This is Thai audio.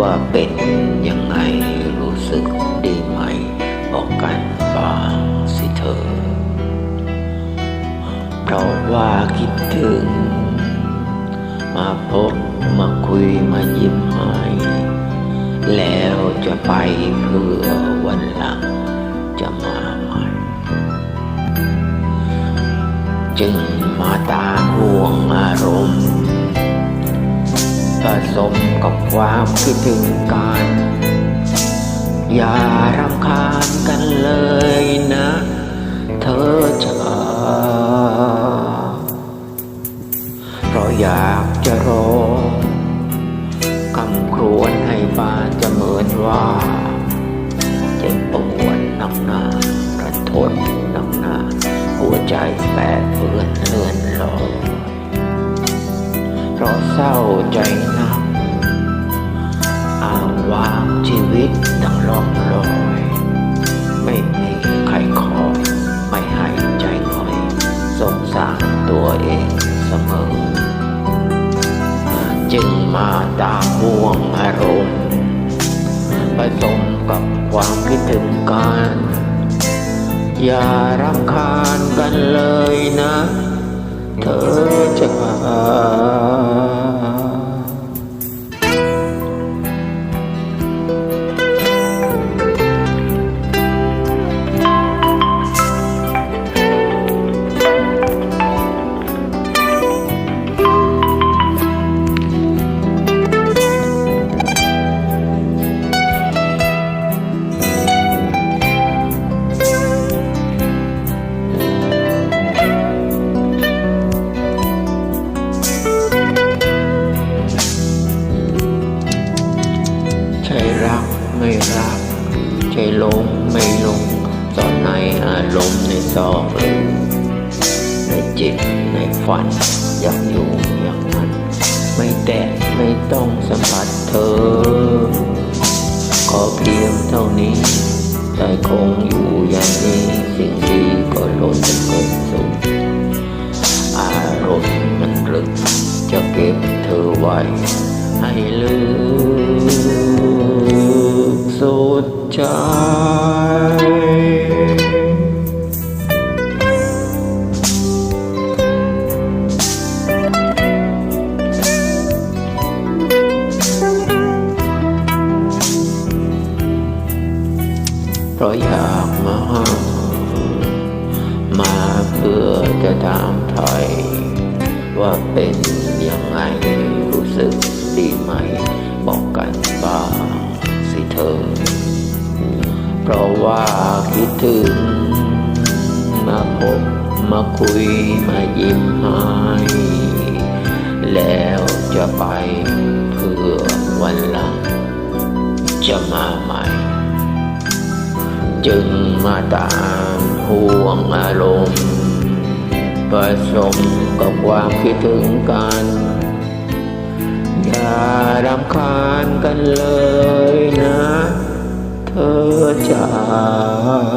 ว่าเป็นยังไงรู้สึกดีไหม บอกกันบ้างสิเธอ เพราะว่าคิดถึง มาพบมาคุยมายิ้มให้แล้วจะไปเพื่อวันหลังจะมาใหม่ จึงมาตามห่วงอารมณ์ ผสมกับความคิดถึงกัน อย่ารำคาญกันเลยนะ เธอจะเพราะอยากจะรอคำครวญให้ฟ้าจะเหมือนว่า เพราะเศร้าใจนักอ้างวางชีวิตดังล่องลอย ไม่มีใครคอไม่ให้ใจคอย สงสารตัวเองเสมอ จึงมาตามห่วงอารมณ์ผสมกับความคิดถึงกัน อย่ารำคาญกันเลยนะ เธอจะใไม่รักใช่ลงไม่ลง ตอนในอารมณ์ในซอกหลืมในจิตในฝัน อยากอยู่อยางนั้น ไม่แตะไม่ต้องสัมผัสเธอ ขอเพียงเท่านี้ใจคงอยู่อย่างนี้สิ่งดีก็ล้นเกินสุดอารมณ์มันรึกจะเก็บเธอไว้ ใจเพราะอยากมาหามาเพื่อจะถามไทยว่าเป็นยังไงรู้สึกดีไหม บอกกันบ้างสิเธอ เพราะว่าคิดถึง มาพบมาคุยมายิ้มให้แล้วจะไปเพื่อวันหลังจะมาใหม่ จึงมาตามห่วงอารมณ์ผสมกับความคิดถึงกัน อย่ารำคาญกันเลย 자.